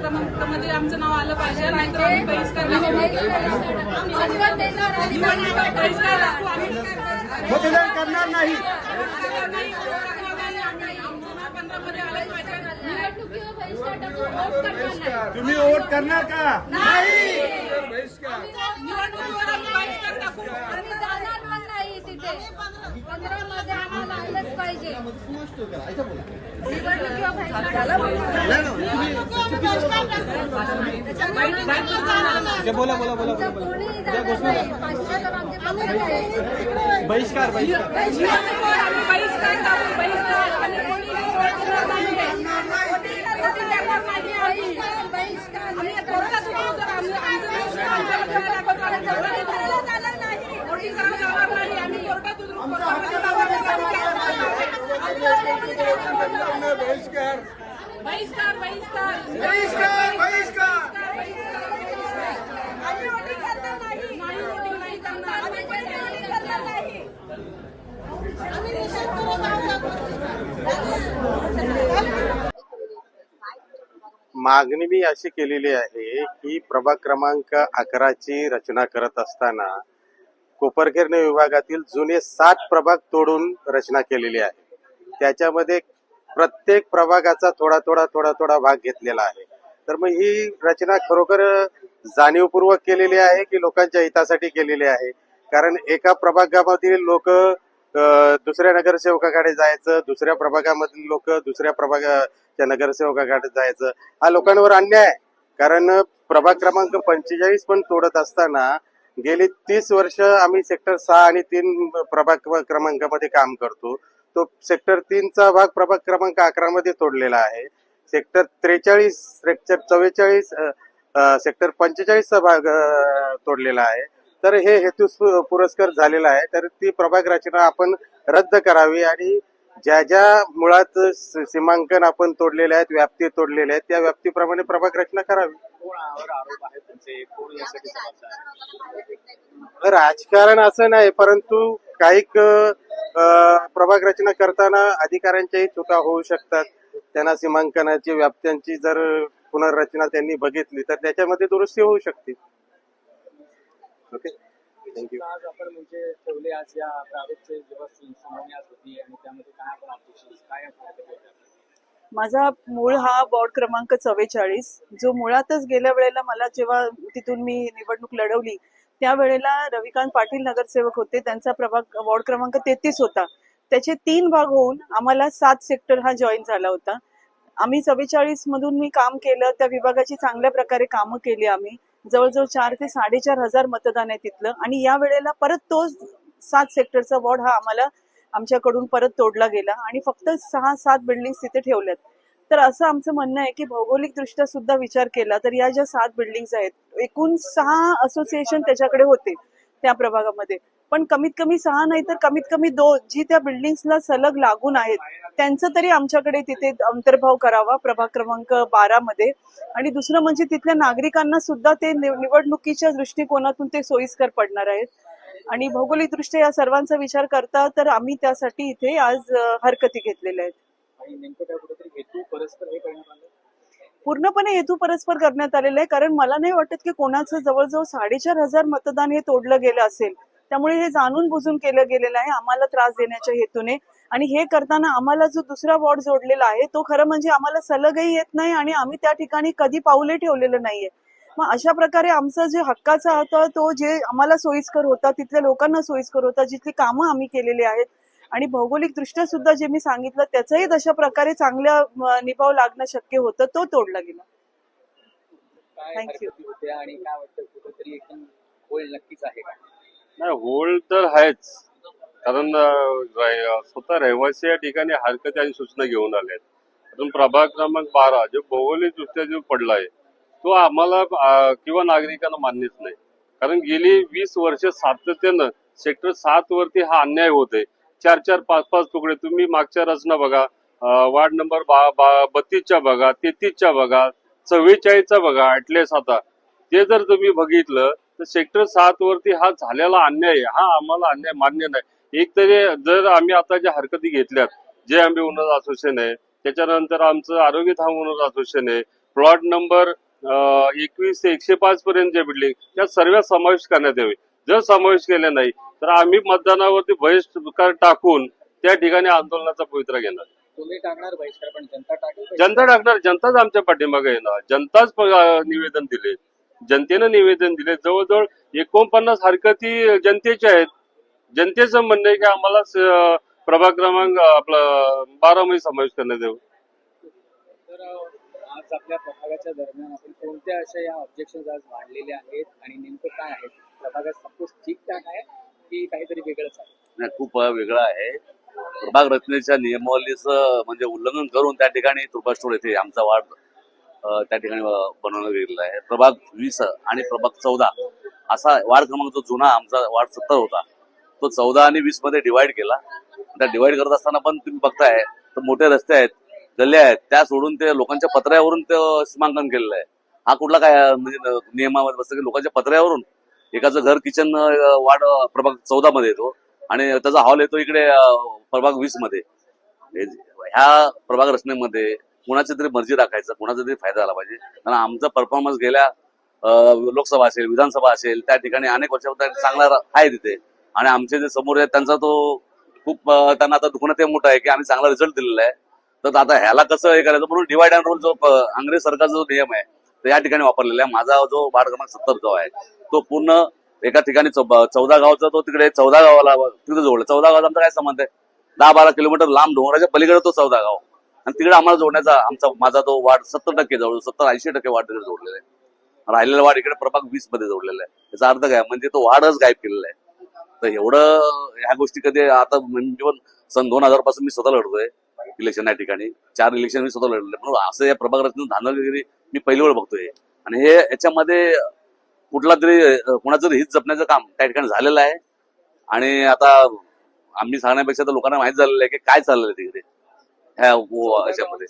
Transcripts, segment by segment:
आमचं नाव आलं पाहिजे नाहीतर आम्ही बहिष्कार दाखवू. निवडणुकीवर बहिष्कार दाखवू. आम्ही मतदान करणार नाही करणार नाही. आमचं नाव पंधरामध्ये आलंच पाहिजे. तुम्ही वोट करणार का निवडणुकीवर आम्ही बहिष्कार दाखवू. आम्ही जाणार पण नाही तिथे पंधरामध्ये आम्हाला आलंच पाहिजे. बोला. बोला बोला आमचं कोणीही जाणार नाही पाचशे तर आमचे पत्र आहे. बहिष्कार निवडणुकीवर आम्ही बहिष्कार दाखवू. बहिष्कार. आणि कोणीही वोट करणार नाही. कोणीही करणार नाही आम्ही. आम्ही कोर्टात उतरू तर आम्ही- आमचं नाव आम्हाला करायला लागलं. आम्ही कोर्टात उतरू. वोटिंग करायला जाणार नाही. आम्ही कोर्टात उतरू. कोर्टात बहिष्कार. बहिष्कार बहिष्कार. बहिष्कार बहिष्कार. आम्ही वोटिंग करणार नाही. नाही वोटिंग नाही करणार आम्ही वोटिंग करणार नाही. मागणी मी अशी केलेली आहे की प्रभाग क्रमांक अकराची रचना करत असताना कोपरखेरणे विभागातील जुने सात प्रभाग तोडून रचना केलेली आहे. त्याच्यामध्ये प्रत्येक प्रभागाचा थोडा थोडा थोडा थोडा भाग घेतलेला आहे. तर मग ही रचना खरोखर जाणीवपूर्वक केलेली आहे की लोकांच्या हितासाठी केलेली आहे? कारण एका प्रभागामधील लोक दुसऱ्या नगरसेवकाकडे जायचं दुसऱ्या प्रभागामधील लोक दुसऱ्या प्रभागाच्या नगरसेवकाकडे जायचं हा लोकांवर अन्याय. आहे कारण प्रभाग क्रमांक पंचेचाळीस पण तोडत असताना गेली तीस वर्ष आम्ही सेक्टर सहा आणि तीन प्रभाग क्रमांकामध्ये काम करतो. तो सेक्टर तीनचा भाग प्रभाग क्रमांक अकरा मध्ये तोडलेला आहे. सेक्टर त्रेचाळीस सेक्टर चव्वेचाळीस सेक्टर पंचेचाळीसचा भाग तोडलेला आहे. तर हे हेतू पुरस्कार झालेला आहे. तर ती प्रभाग रचना आपण रद्द करावी आणि ज्या ज्या मुळात सीमांकन आपण तोडलेले आहेत व्याप्ती तोडलेल्या आहेत त्या व्याप्तीप्रमाणे प्रभाग रचना करावी. राजकारण असं नाही परंतु काही प्रभाग रचना करताना अधिकाऱ्यांच्याही चुका होऊ शकतात. त्यांना सीमांकनाची व्याप्त्यांची जर पुनर्रचना त्यांनी बघितली तर त्याच्यामध्ये दुरुस्ती होऊ शकते. ओके थँक्यू आज आपण म्हणजे ठेवले आज या प्रारूपचे जेव्हा सुनावणी आज होती आणि त्यामध्ये काय आपण अपेक्षित काय आपण होत्या माझा मूळ हा वॉर्ड क्रमांक चव्वेचाळीस जो मुळातच गेल्या वेळेला मला जेव्हा तिथून मी निवडणूक लढवली त्यावेळेला रविकांत पाटील नगरसेवक होते. त्यांचा प्रभाग वॉर्ड क्रमांक तेहतीस होता. त्याचे तीन भाग होऊन आम्हाला सात सेक्टर हा जॉईन झाला होता. आम्ही चव्वेचाळीस मधून मी काम केलं. त्या विभागाची चांगल्या प्रकारे कामं केली आम्ही. जवळजवळ चार ते साडेचार हजार मतदान आहे तिथलं. आणि या वेळेला परत तो सात सेक्टरचा वॉर्ड हा आम्हाला आमच्याकडून परत तोडला गेला. आणि फक्त सहा सात बिल्डिंग तिथे ठेवल्यात. तर असं आमचं म्हणणं आहे की भौगोलिक दृष्ट्या सुद्धा विचार केला तर या ज्या सात बिल्डिंग्स आहेत एकूण सहा असोसिएशन त्याच्याकडे होते त्या प्रभागामध्ये. पण कमीत कमी सहा नाही तर कमीत कमी दोन जी त्या बिल्डिंग्सला सलग लागून आहेत त्यांचं तरी आमच्याकडे तिथे अंतर्भाव करावा प्रभाग क्रमांक बारा मध्ये. आणि दुसरं म्हणजे तिथल्या नागरिकांना सुद्धा ते निवडणुकीच्या दृष्टिकोनातून ते सोयीस्कर पडणार आहेत. आणि भौगोलिक दृष्ट्या या सर्वांचा विचार करता तर आम्ही त्यासाठी इथे आज हरकती घेतलेल्या आहेत. नेमकं काय कुठेतरी हेतू परस्पर हे करण्यात आलं पूर्णपणे हेतू परस्पर करण्यात आलेला आहे. कारण मला नाही वाटत की कोणाचं जवळजवळ साडेचार हजार मतदान हे तोडलं गेलं असेल. त्यामुळे हे जाणून बुजून केलं गेलेलं आहे. आम्हाला त्रास देण्याच्या हेतूने. आणि हे करताना आम्हाला जो दुसरा वॉर्ड जोडलेला आहे तो खरं म्हणजे आम्हाला सलगही येत नाही आणि आम्ही त्या ठिकाणी कधी पाऊले ठेवलेलं नाहीये. मग अशा प्रकारे आमचा जे हक्काचा होता तो जे आम्हाला सोयीस्कर होता तिथल्या लोकांना सोयीस्कर होता जिथली कामं आम्ही केलेली आहेत आणि भौगोलिक दृष्ट्या सुद्धा जे मी सांगितलं त्याचंही तशा प्रकारे चांगल्या निभाव लागणं शक्य होतं तो तोडला गेला. काय Thank you. हरकती होत्या आणि काय वाटतं कुठेतरी एकदम होळ नक्कीच आहे नाही होळ तर आहेच. कारण स्वतः रहिवासी या ठिकाणी हरकती आणि सूचना घेऊन आल्या आहेत अजून प्रभाग क्रमांक बारा जो भौगोलिक दृष्ट्या जो पडलाय तो आम्हाला किंवा नागरिकांना मान्यच नाही. कारण गेली वीस वर्ष सातत्यानं सेक्टर सात वरती हा अन्याय होतोय. चार चार पाच पाच तुकडे तुम्ही मागच्या रचना बघा. वार्ड नंबर बा बा बत्तीसच्या बघा तेहतीसच्या बघा चव्वेचाळीसचा बघा ॲटलेस आता. ते जर तुम्ही बघितलं तर सेक्टर सात वरती हा झालेला अन्याय हा आम्हाला अन्याय मान्य नाही. एक तरी जर आम्ही आता ज्या हरकती घेतल्यात जे आम्ही ओनर असोसिएशन आहे त्याच्यानंतर आमचं आरोग्य धाम ओनर असोसिएशन आहे प्लॉट नंबर एकवीस ते एकशे पाच पर्यंत ज्या बिल्डिंग त्या सर्व समावेश करण्यात यावे. जर समावेश केले नाही तर आम्ही मतदानावरती बहिष्कार टाकून त्या ठिकाणी आंदोलनाचा पवित्रा घेणार. तुम्ही टाकणार बहिष्कार पण जनता टाकणार जनताच आमच्या पाठीमागे येणार. जनताच निवेदन दिले. जनतेनं निवेदन दिले. जवळजवळ एकोणपन्नास हरकती जनतेच्या आहेत. जनतेचं म्हणणं आहे की आम्हाला प्रभाग क्रमांक आपला बारा मध्ये समावेश करण्यात अ, आज आपल्या प्रभागाच्या दरम्यान आपण कोणत्या अशा या ऑब्जेक्शन आज मांडलेल्या आहेत आणि नेमकं काय आहे प्रभागात सपोज ठीकठाक आहे. की काहीतरी वेगळंच आहे. नाही, खूप वेगळं आहे. प्रभाग रचनेच्या नियमावलीचं म्हणजे उल्लंघन करून त्या ठिकाणी तुर्बास्टोर येथे आमचा वार्ड त्या ठिकाणी अ, बनवण्यात गेलेला आहे. प्रभाग वीस आणि प्रभाग चौदा असा वार्ड क्रमांक जो जुना आमचा वार्ड सत्तर होता तो चौदा आणि वीसमध्ये डिवाइड केला. त्या डिवाइड करत असताना पण तुम्ही बघताय तर मोठे रस्ते आहेत गल्ले आहेत त्या सोडून ते लोकांच्या पत्र्यावरून ते सीमांकन केलेलं आहे. हा कुठला काय म्हणजे नियमामध्ये बसतं की लोकांच्या पत्र्यावरून एकाचं घर किचन वार्ड प्रभाग चौदा मध्ये येतो. आणि त्याचा हॉल येतो इकडे प्रभाग वीसमध्ये. ह्या प्रभाग रचनेमध्ये कुणाची तरी मर्जी राखायचं कुणाचा तरी फायदा झाला पाहिजे. कारण आमचा परफॉर्मन्स गेल्या लोकसभा असेल विधानसभा असेल त्या ठिकाणी अनेक वर्षापर्यंत चांगला आहे तिथे. आणि आमचे जे समोर आहेत त्यांचा तो खूप त्यांना आता दुखणं ते मोठं आहे की आम्ही चांगला रिझल्ट दिलेला आहे. तर आता ह्याला कसं हे करायचं? म्हणून डिवाइड अँड रोल जो अंग्रेज सरकारचा जो नियम आहे तो या ठिकाणी वापरलेला आहे. माझा जो वार्ड क्रमांक सत्तर जो आहे तो पूर्ण एका ठिकाणी चौदा गावचा तो तिकडे चौदा गावाला तिकडे जोडला. चौदा गावाचा आमचा काय संबंध आहे? दहा बारा किलोमीटर लांब डोंगराच्या पलीकडे तो चौदा गाव. आणि तिकडे आम्हाला जोडण्याचा आमचा माझा तो वाढ सत्तर टक्के जवळ सत्तर ऐंशी टक्के वाट तिकडे जोडलेला आहे. राहिलेला वाढ इकडे प्रभाग वीसमध्ये जोडलेला आहे. याचा अर्थ काय? म्हणजे तो वाढच गायब केलेला आहे. तर एवढं ह्या गोष्टी कधी आता म्हणजे पण सन दोन हजारपासून मी स्वतः लढतोय इलेक्शन या ठिकाणी. चार इलेक्शन मी स्वतः लढले म्हणून असं या प्रभाग रचनेत धांदलगिरी मी पहिली वेळ बघतोय. आणि हे याच्यामध्ये कुठला तरी कुणाचं तरी हित जपण्याचं काम त्या ठिकाणी झालेलं आहे. आणि आता आम्ही सांगण्यापेक्षा तर लोकांना माहीत झालेलं आहे की काय चाललंय तिकडे. ह्या याच्यामध्ये.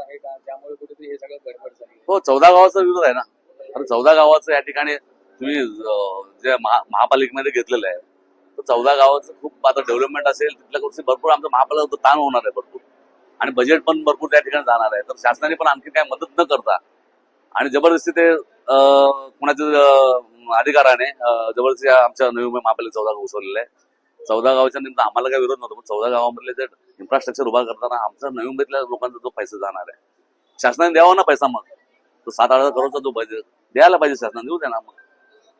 आहे त्यामुळे कुठेतरी हे चौदा गावाचा विरोध आहे ना. तर चौदा गावाचं या ठिकाणी तुम्ही जे महा- महापालिकेमध्ये घेतलेलं आहे तर चौदा गावाचं खूप आता डेव्हलपमेंट असेल तिथल्या गोष्टी भरपूर आमचं महापालिका ताण होणार आहे भरपूर. आणि बजेट पण भरपूर त्या ठिकाणी जाणार आहे. तर शासनाने पण आणखी काय मदत न करता आणि जबरदस्ती ते कुणाच्या अधिकाराने जवळच्या आमच्या नवी मुंबई महापालिका चौदा गाव घुसवलेलं आहे चौदा गावाच्या निमित्त आम्हाला काही विरोध नव्हतो पण चौदा गावामधले जे इन्फ्रास्ट्रक्चर उभा करताना आमचा नवी मुंबईतल्या लोकांचा जो पैसा जाणार आहे. शासनाने द्यावा ना पैसा मग? तो सात आठ हजार करोडचा जो बजेट द्यायला पाहिजे शासनाने देऊ द्या ना मग.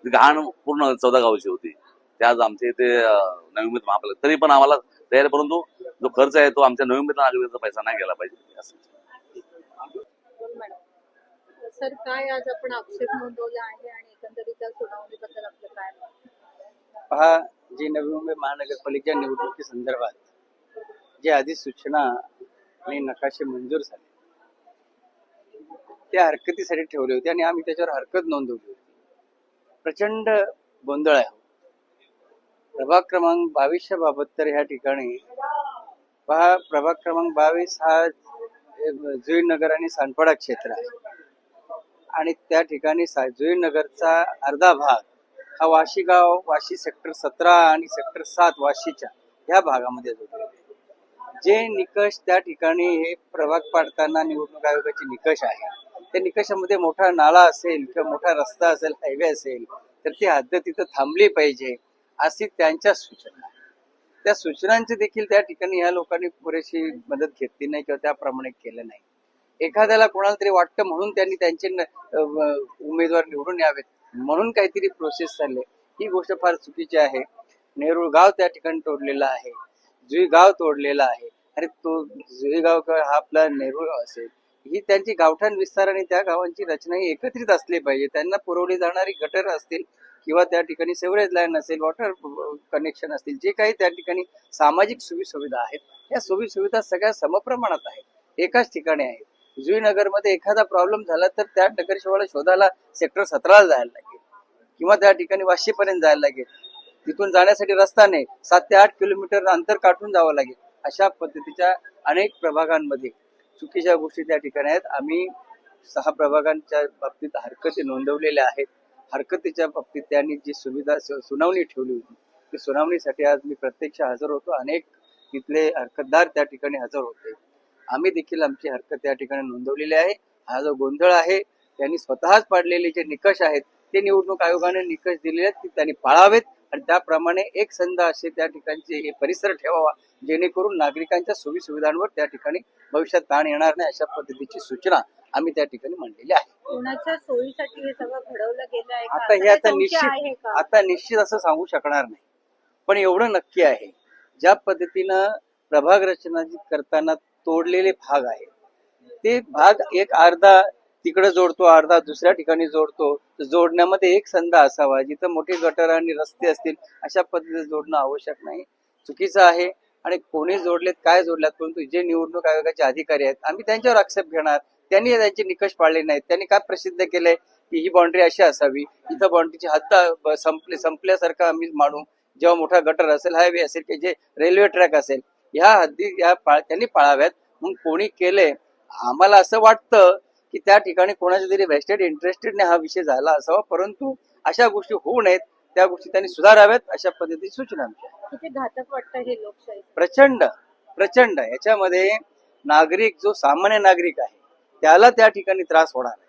ती घाण पूर्ण चौदा गावाची होती ते आज आमच्या इथे नवी मुंबईत महापालिका तरी पण आम्हाला तयार परंतु जो खर्च आहे तो आमच्या नवी मुंबईतला नागरिकांचा पैसा नाही गेला पाहिजे. असं सर काय आज आपण आक्षेप नोंदवला आहे आणि एकंदरीत सुनावणीबद्दल आपलं काय पहा जी नवी मुंबई महानगरपालिका निवडणुकी संदर्भात जे आधी सूचना आणि नकाशे मंजूर झाले त्या हरकतीसाठी ठेवले होते आणि आम्ही त्याच्यावर हरकत नोंदवली होती. प्रचंड गोंधळ आहे. प्रभाग क्रमांक बावीसच्या बाबत तर ह्या ठिकाणी पहा प्रभाग क्रमांक बावीस हा जुईनगर आणि सानपाडा क्षेत्र आहे. आणि त्या ठिकाणी सा जुईनगरचा अर्धा भाग हा वाशी गाव वाशी सेक्टर सतरा आणि सेक्टर सात वाशीच्या ह्या भागामध्ये जोडलेला आहे जे निकष त्या ठिकाणी हे प्रभाग पाडताना निवडणूक आयोगाचे निकष आहे त्या निकषामध्ये मोठा नाला असेल किंवा मोठा रस्ता असेल हायवे असेल तर ती हद्द तिथं थांबली पाहिजे अशी त्यांच्या सूचना आहे. त्या सूचनांची देखील त्या ठिकाणी ह्या लोकांनी पुरेशी मदत घेतली नाही किंवा त्याप्रमाणे केलं नाही एखाद्याला कोणाला तरी वाटतं म्हणून त्यांनी त्यांचे न- उमेदवार निवडून यावेत. म्हणून काहीतरी प्रोसेस चालले ही गोष्ट फार चुकीची आहे. नेरूळ गाव त्या ठिकाणी तोडलेलं आहे. जुई गाव तोडलेला आहे. आणि तो जुई गाव का- हा आपला नेरूळ असेल. ही त्यांची गावठाण विस्तार आणि त्या गावांची रचना ही एकत्रित असली पाहिजे. त्यांना पुरवली जाणारी गटर असतील किंवा त्या ठिकाणी सेवरेज लाईन असेल वॉटर कनेक्शन असतील जे काही त्या ठिकाणी सामाजिक सुविधा आहेत या सुविधा सगळ्या समप्रमाणात आहेत. एकाच ठिकाणी आहेत. जुईनगरमध्ये एखादा प्रॉब्लेम झाला तर त्या नगरसेवाला शोधायला सेक्टर सतराला जायला लागेल. किंवा त्या ठिकाणी वाशीपर्यंत जायला लागेल. तिथून जाण्यासाठी रस्ता नाही. सात ते आठ किलोमीटर अंतर काठून जावं लागेल. अशा पद्धतीच्या अनेक प्रभागांमध्ये चुकीच्या गोष्टी त्या ठिकाणी आहेत. आम्ही सहा प्रभागांच्या बाबतीत हरकती नोंदवलेल्या आहेत. हरकतीच्या बाबतीत त्यांनी जी सुविधा सुनावणी ठेवली होती ती सुनावणीसाठी आज मी प्रत्यक्ष हजर होतो. अनेक तिथले हरकतदार त्या ठिकाणी हजर होते. आम्ही देखील आमची हरकत त्या ठिकाणी नोंदवलेली आहे हा जो गोंधळ आहे त्यांनी स्वतःच पाडलेले जे निकष आहेत ते निवडणूक आयोगाने निकष दिलेले आहेत ते त्यांनी पाळावेत आणि त्याप्रमाणे एक संध असे त्या ठिकाणचे हे परिसर ठेवावा जेणेकरून नागरिकांच्या सोयी सुविधांवर त्या ठिकाणी भविष्यात ताण येणार नाही अशा पद्धतीची सूचना आम्ही त्या ठिकाणी मांडलेली आहे कोणाच्या सोयीसाठी हे सगळं घडवलं गेलं आहे? आता हे आता निश्चित? आता निश्चित असं सांगू शकणार नाही पण एवढं नक्की आहे ज्या पद्धतीनं प्रभाग रचना करताना तोडलेले भाग आहेत ते भाग एक अर्धा तिकडे जोडतो अर्धा दुसऱ्या ठिकाणी जोडतो. जोडण्यामध्ये एक संध असावा जिथं मोठे गटर आणि रस्ते असतील अशा पद्धतीने जोडणं आवश्यक नाही. चुकीचं आहे आणि कोणी जोडलेत काय जोडल्यात परंतु जे निवडणूक आयोगाचे अधिकारी आहेत आम्ही त्यांच्यावर आक्षेप घेणार. त्यांनी त्यांचे निकष पाळले नाहीत. त्यांनी काय प्रसिद्ध केलंय की ही बाउंड्री अशी असावी? इथं बाउंड्रीची हद्द संपले संपल्यासारखं आम्ही मानू. जेव्हा मोठा गटर असेल हायवे असेल की जे रेल्वे ट्रॅक असेल ह्या हद्दी या त्यांनी पाळाव्यात. मग कोणी केले आम्हाला असं वाटतं की त्या ठिकाणी कोणाच्या तरी वेस्टेड इंटरेस्टेडने हा विषय झाला असावा. परंतु अशा गोष्टी होऊ नयेत त्या गोष्टी त्यांनी सुधाराव्यात अशा पद्धतीची सूचना घातक वाटतं हे लोकशाही प्रचंड प्रचंड. याच्यामध्ये नागरिक जो सामान्य नागरिक आहे त्याला त्या ठिकाणी त्रास होणार आहे.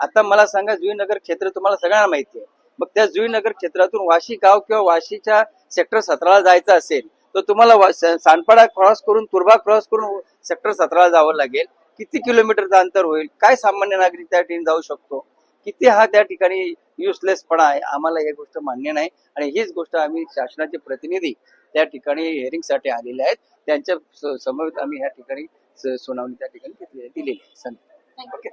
आता मला सांगा जुईनगर क्षेत्र तुम्हाला सगळ्यांना माहिती आहे. मग त्या जुईनगर क्षेत्रातून वाशी गाव किंवा वाशीच्या सेक्टर सतराला जायचं असेल तर तुम्हाला वा- स- सांडपाडा क्रॉस करून तुर्भा क्रॉस करून सेक्टर सतराला जावं लागेल. किती किलोमीटरचं अंतर होईल? काय सामान्य नागरिक त्या ठिकाणी जाऊ शकतो? किती हा त्या ठिकाणी युजलेसपणा आहे? आम्हाला ही गोष्ट मान्य नाही. आणि हीच गोष्ट आम्ही शासनाचे प्रतिनिधी त्या ठिकाणी हिअरिंगसाठी आलेले आहेत. त्यांच्या समवेत आम्ही ह्या ठिकाणी सुनावणी त्या ठिकाणी दिलेली आहे. ओके